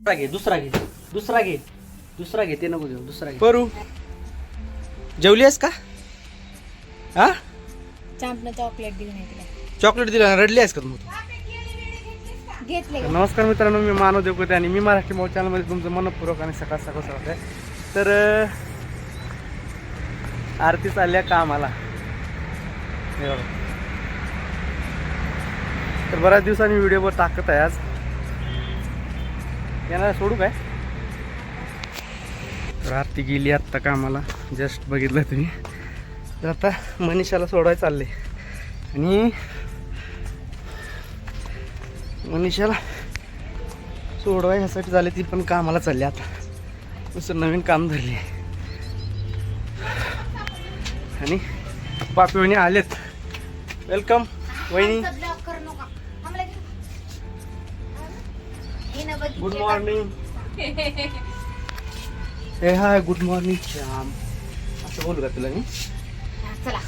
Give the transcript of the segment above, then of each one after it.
दुसरा घे दुसरा घे दुसरा घे दुसरा घे ते नको घेऊ दुसरा घे. परू. जेवली आहेस का? हा? चांपनं चॉकलेट दिली नाही तिला. चॉकलेट दिला रडली आहेस का तू घेतले नमस्कार मित्रांनो मी मानव देवकोते आणि मी मराठी मोबाईल चॅनलमध्ये तुमचं मनपूर्वक आणि सकाळ सकाळ स्वागत आहे. तर अं, आरती चालल्या कामाला. हे बघा. तर बऱ्याच दिवसांनी व्हिडिओ टाकत आहे आज. याला सोडू काय? तर आरती गेली आत्ता कामाला जस्ट बघितलं तुम्ही. तर आता मनीषाला सोडवायला चालले. आणि मनीषाला सोडवायसाठी ह्यासाठी झाले ती पण कामाला चालली आता. दुसरं नवीन काम धरले आणि बापी वहिनी आलेत. वेलकम वहिनी. गुड मॉर्निंग हे हाय गुड मॉर्निंग श्याम असं बोलू का तुला मी? चला.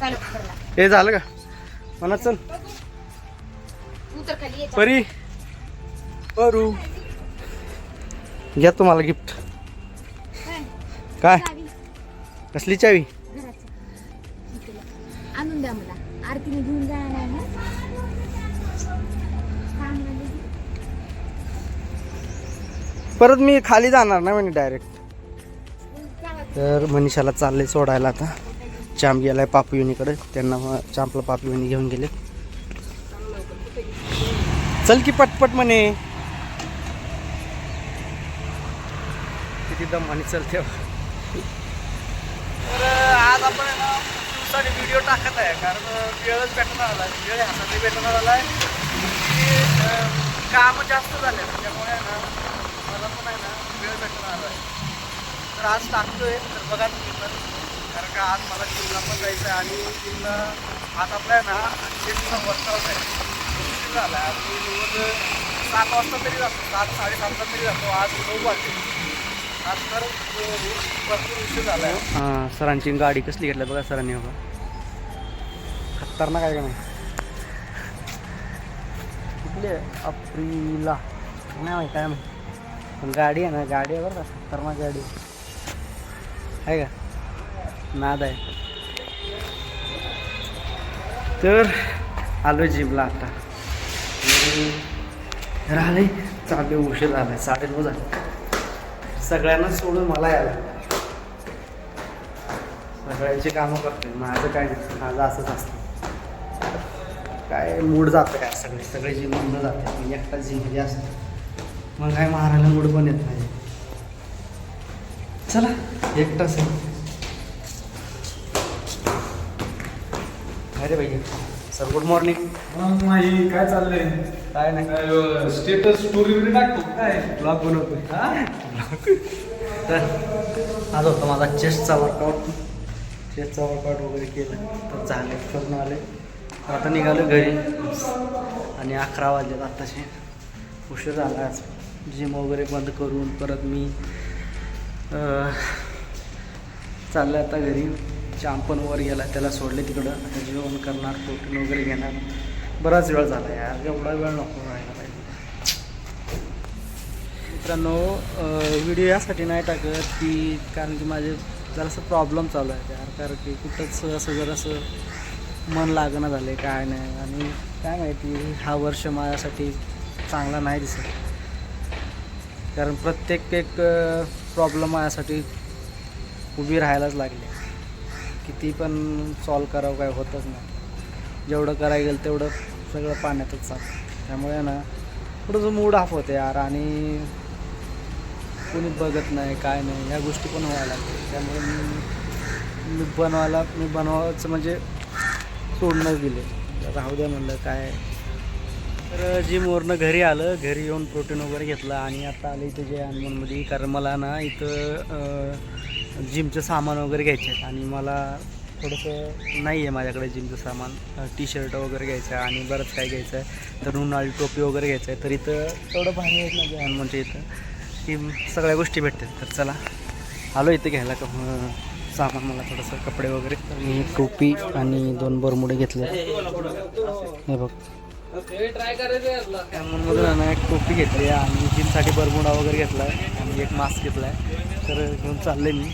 चालू करला हे झालं का? म्हणा चल. परी. परू. घ्या तुम्हाला गिफ्ट. काय? कसली चावी? परत मी खाली जाणार ना म्हणे डायरेक्ट. तर मनीषाला चालले सोडायला आता. चांप गेलाय पापू युनीकडे त्यांना मग चांपला पापू युनी घेऊन गेले. चल की पटपट म्हणे. किती दम आणि चलते तर आज आपण दिवसाने व्हिडिओ टाकत आहे. कारण वेळच भेटणार आला वेळ हाताने भेटणार आला आहे काम जास्त झाले त्यामुळे आहे ना मला पण आहे ना वेळ भेटून आला आहे. तर आज टाकतोय तर बघा तुम्ही पण. कारण का आज मला जिमला पण जायचं आहे आणि जिमला आज आपला आहे ना जिमचा वर्कआउट आहे. उशीर झाला आहे आणि रोज सात वाजता तरी जातो. सात साडेसातला तरी जातो. आज नऊ वाजते आज तर भरपूर उशीर झाला आहे हां सरांची गाडी कसली घेतली बघा सरांनी बघा. खतरनाक आहे का नाही? कुठली आहे? अप्रिला. नाही माहिती काय माहिती. पण गाडी आहे ना गाडी आहे बरं का खतरनाक गाडी आहे. का? नाद आहे. तर आलो जिमला आता. राहिले चालले उशीर झाला आहे साडे नऊ झाले. सगळ्यांना सोडून मला यायला सगळ्यांची कामं करतोय माझं काय नाही माझं असंच असतं. काय मूड जातं काय सगळे सगळे जिम मूड जाते मी एकटा जिममध्ये असतो मग काय मारायला मूड पण येत नाही. चला एकटाच आहे. अरे भैया सर गुड मॉर्निंग मग नाही काय चाललंय? काय नाही. स्टेटस स्टोरी वगैरे टाकतो काय? ब्लॉग बनवतोय. तर आज होता माझा चेस्टचा वर्कआउट चेस्टचा वर्कआउट वगैरे केलं. तर झाले करून आले. आता निघालो घरी. आणि अकरा वाजले आत्ताशे उशीर झाला आज. जिम वगैरे बंद करून परत मी चाललं आता घरी. चांपण वर गेला त्याला सोडले तिकडं. आता जेवण करणार प्रोटीन वगैरे घेणार. बराच वेळ झाला यार एवढा वेळ नको राहायला पाहिजे. मित्रांनो व्हिडिओ यासाठी नाही टाकत की कारण की माझे जरासं प्रॉब्लेम चालू आहे यार. कारण की कुठंच असं जरासं मन लागणं झालं आहे काय नाही. आणि काय माहिती हा वर्ष माझ्यासाठी चांगला नाही दिसत. कारण प्रत्येक एक प्रॉब्लेम माझ्यासाठी उभी राहायलाच लागली. किती पण सॉल्व करावं काय होतच नाही. जेवढं करायला गेलं तेवढं सगळं पाण्यातच चालतं. त्यामुळे ना थोडंसं मूड ऑफ होते यार आणि कोणी बघत नाही काय नाही ह्या गोष्टी पण व्हायला लागतात त्यामुळे मी मी बनवायला मी बनवायचं म्हणजे सोडणंच दिले. राहू द्या म्हणलं काय तर जिमवरनं घरी आलं घरी येऊन प्रोटीन वगैरे घेतलं आणि आता आलं इथं जे अनमोलमध्ये कारण मला ना इथं जिमचं सामान वगैरे घ्यायचे आहेत आणि मला थोडंसं नाही आहे माझ्याकडे जिमचं सामान. टी शर्ट वगैरे घ्यायचं आहे आणि बरंच काय घ्यायचं आहे. तर उन्हाळी टोपी वगैरे घ्यायचं आहे. तर इथं तेवढं भारी आहेत ना जे हनुमानच्या इथं की सगळ्या गोष्टी भेटतात. तर चला आलो इथे घ्यायला का? सामान मला थोडंसं कपडे वगैरे. मी टोपी आणि दोन बरमुडे घेतले. हे बघ. मधून एक टोपी घेतली आहे आणि जिमसाठी बरमुडा वगैरे घेतला आहे आणि एक मास्क घेतला आहे तर घेऊन चालले मी.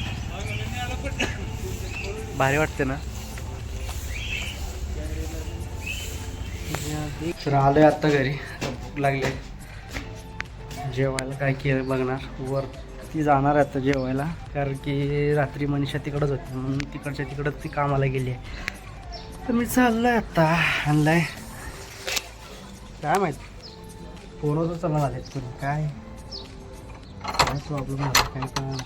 भारी वाटते ना? तर आलोय आत्ता घरी. भूक लागले जेवायला काय केलं बघणार. वर ती जाणार आहे आता जेवायला. कारण की रात्री मनीषा तिकडंच होती. म्हणून तिकडच्या तिकडंच ती कामाला गेली आहे. तर मी चाललोय आता. आणलाय. काय माहीत? फोनवर चालणार झालेत कोणी काय? काय प्रॉब्लेम झाला काय काय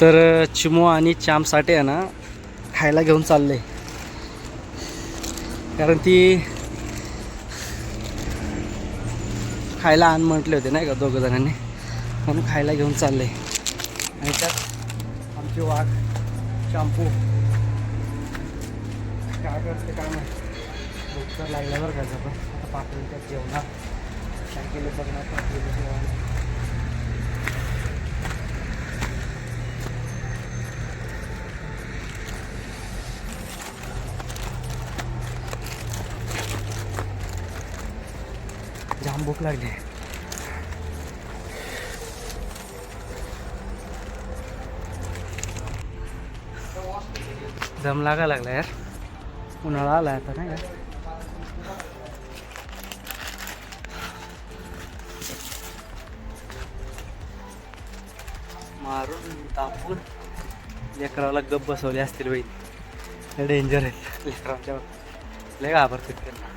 तर चिमो आणि चामसाठी आहे ना खायला घेऊन चालले. कारण ती खायला आण म्हटले होते नाही का दोघं जणांनी. म्हणून खायला घेऊन चालले. आणि त्यात आमचे वाघ शॅम्पू काय करते काय नाही भूक तर लागल्यावर घ्यायचं पण आता पाठवून त्यात जेवणार. काय केलं बघणार पाठवलं जेवायला जाम भूक लागली. दम लागा लागला यार. उन्हाळा आला आता नाही का? मारून तापून लेकराला गप बसवले असतील बाई. डेंजर आहेत लेकरांच्या लय घाबरतात त्यांना.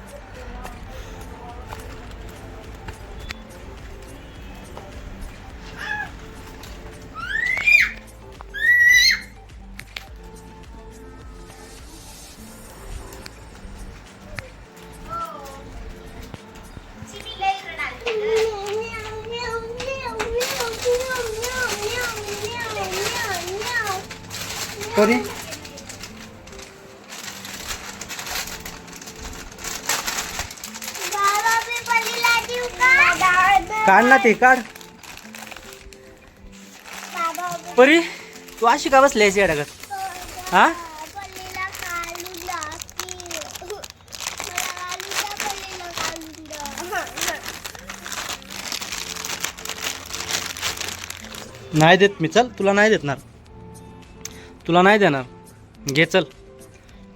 तरी? काढ ना ते काढ. परी तू अशी का बसली याची अडगत हा? नाही देत मी चल तुला नाही देतणार. तुला नाही देणार. घे चल.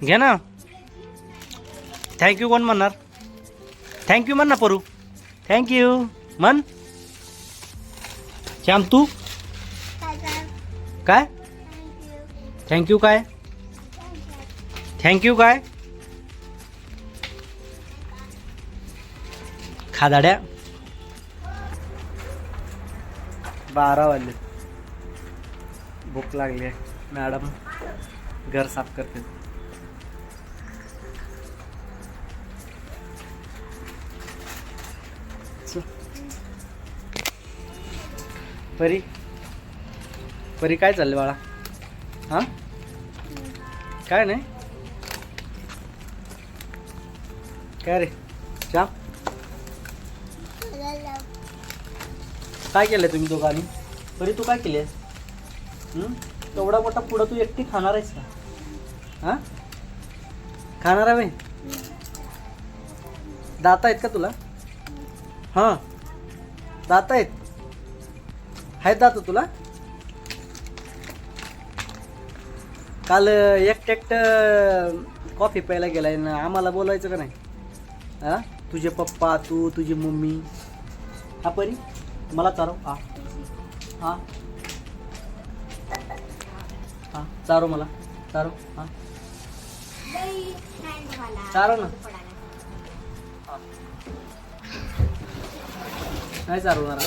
घे ना. थँक्यू कोण म्हणणार? थँक्यू म्हण ना परू. थँक्यू म्हण. श्याम तू? काय? थँक्यू काय? थँक्यू काय? खादाड्या. बारा वाजले. भूक लागली आहे. मॅडम घर साफ करते. परी. परी काय चाललंय बाळा? हा? काय नाही? काय रे? चा काय केलं तुम्ही दोघांनी? परी तू काय केली एवढा मोठा पुढं तू एकटी खाणार आहेस का? हा? खाणार आहे दात आहेत का तुला? हां. दात आहेत? आहेत दात तुला? काल एक एकटं कॉफी प्यायला गेलाय ना आम्हाला बोलायचं का नाही? हा? तुझे पप्पा तू तुझी मम्मी. हा परी? मला चालव. हा. हा. चारो मला. चारो हा. चारो ना. नाही चालवणार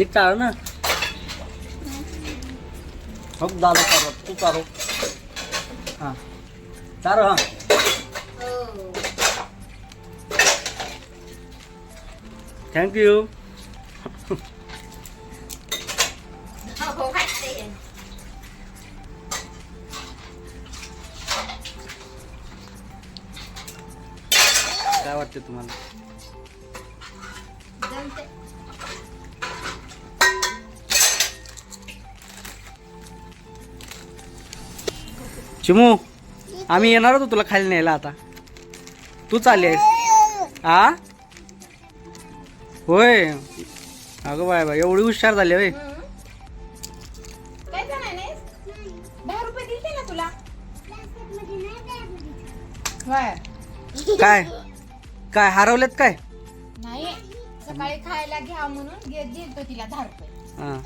एक चालव ना. हो दादा चारो तू चारो हां. चारो हां. थँक्यू काय वाटते तुम्हाला? चिमू आम्ही येणार होतो तुला खाली न्यायला आता. तू चालली आहेस. आ? होय. अगं बाय बाय एवढी हुशार झाली होय. काय झालं नाही दहा रुपये दिले ना तुला. होय. काय? काय हरवलेत काय? नाही सकाळी खायला घ्या म्हणून घे दिलतो तिला दहा रुपये हां.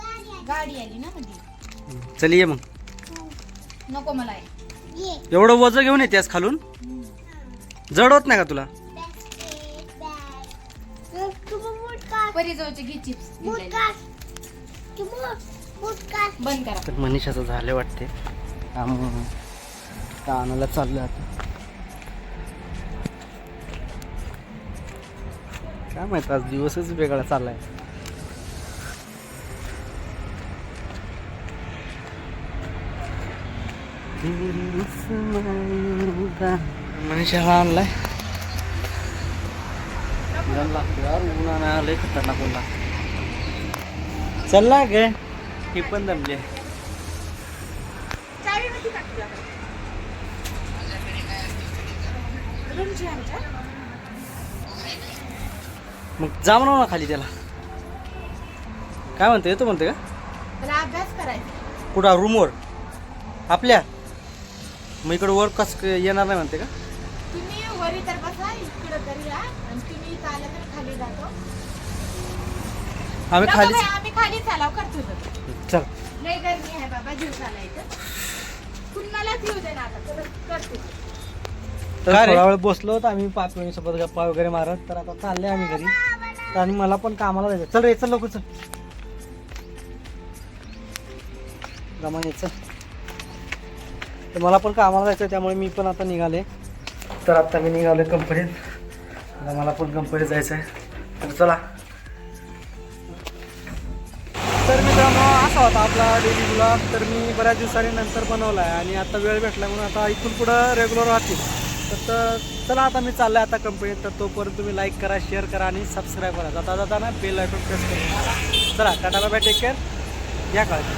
गाडी आली ना म्हणजे चल ये मग. नको मला हे. एवढं वज घेऊन येतेस खालून? जड होत नाही का तुला? परी जवळचे घे चिप्स बंद करा. तर मनीषाचं झाले वाटते त्यामुळं आणायला चाललं आता. काय माहीत आज दिवसच वेगळा चाललाय. मनीषाला आणलाय. ऊन लागतं आलंय खतरनाक ऊन लागतं चल ना गे ही पण दमली आहे. मग जा म्हणा ना खाली त्याला. काय म्हणतो? येतो म्हणते का? मला अभ्यास करायचा. कुठं? रूमवर आपल्या? मग इकडं वर कस येणार नाही म्हणते का? तुम्ही वरी तर बसा इकडं तरी आणि तुम्ही इथं आल्या तर खाली जातो. आम्ही नको खाली बाई, आम्ही खाली चालाव करतो तर. चल. लय गरमी आहे बाबा जीव चालायचं कुणालाच येऊ दे ना आता तर करते. तर काय रे? थोडा वेळ बसलो होतो आम्ही पाच सोबत गप्पा वगैरे मारत तर आता चालले आम्ही घरी. आणि मला पण कामाला जायचं. चल रे चल लवकर चल. गमान यायचं तर मला पण कामाला जायचं त्यामुळे मी पण आता निघाले. तर आता मी निघालो कंपनीत आता मला पण कंपनीत जायचं आहे तर चला. तर मित्रांनो असा होता आपला डेली ब्लॉग तर मी बऱ्याच दिवसांनी नंतर बनवला आहे आणि आता वेळ भेटला म्हणून आता इथून पुढं रेग्युलर राहतील. तर तर चला आता मी चाललं आहे आता कंपनीत तर तोपर्यंत तुम्ही लाईक करा शेअर करा आणि सबस्क्राईब करा. जाता जाता ना बेल आयकॉन प्रेस करा चला टाटा बाय टेक केअर या काळजी